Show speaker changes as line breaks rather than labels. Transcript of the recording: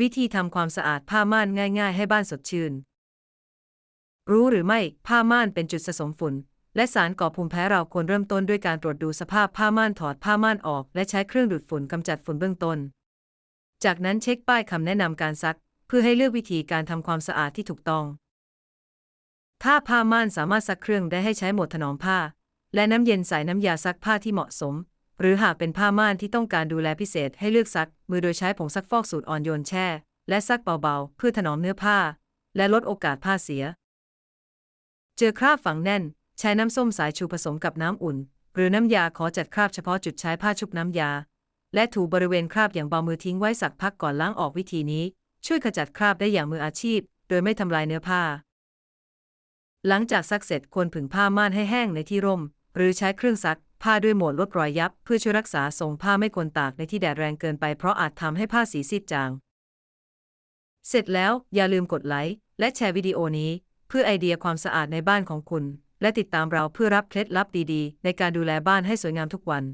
วิธีทำความสะอาดผ้าม่านง่าย ๆ ให้บ้านสดชื่น รู้หรือไม่ผ้าม่านเป็นจุดสะสมฝุ่น และสารก่อภูมิแพ้เราควรเริ่มต้นด้วยการตรวจดูสภาพผ้าม่านถอดผ้าม่านออก และใช้เครื่องดูดฝุ่นกำจัดฝุ่นเบื้องต้น จากนั้นเช็คป้ายคำแนะนำการซัก เพื่อให้เลือกวิธีการทำความสะอาดที่ถูกต้อง ถ้าผ้าม่านสามารถซักเครื่องได้ให้ใช้หมดถนอมผ้า และน้ำเย็นใส่น้ำยาซักผ้าที่เหมาะสม หรือหากเป็นผ้าม่านที่ต้องการดูแลพิเศษให้เลือกซัก มือโดยใช้ผงซักฟอกสูตรอ่อนโยนแช่ และซักเบาๆ เพื่อถนอมเนื้อผ้า และลดโอกาสผ้าเสีย เจอคราบฝังแน่น ใช้น้ำส้มสายชูผสมกับน้ำอุ่น หรือน้ำยาขอจัดคราบเฉพาะจุดใช้ผ้าชุบน้ำยา และถูบริเวณคราบอย่างเบามือทิ้งไว้สักพักก่อนล้างออกวิธีนี้ ช่วยขจัดคราบได้อย่างมืออาชีพ โดยไม่ทำลายเนื้อผ้า หลังจากซักเสร็จควรผึ่งผ้าม่านให้แห้งในที่ร่ม หรือใช้เครื่องซัก ผ้าด้วยหมดลดรอยยับ เพื่อช่วยรักษาทรงผ้าไม่ควรตากในที่แดดแรงเกินไปเพราะอาจทำให้ผ้าสีซีดจาง เสร็จแล้วอย่าลืมกดไลค์และแชร์วิดีโอนี้ เพื่อไอเดียความสะอาดในบ้านของคุณ และติดตามเราเพื่อรับเคล็ดลับดีๆ ในการดูแลบ้านให้สวยงามทุกวัน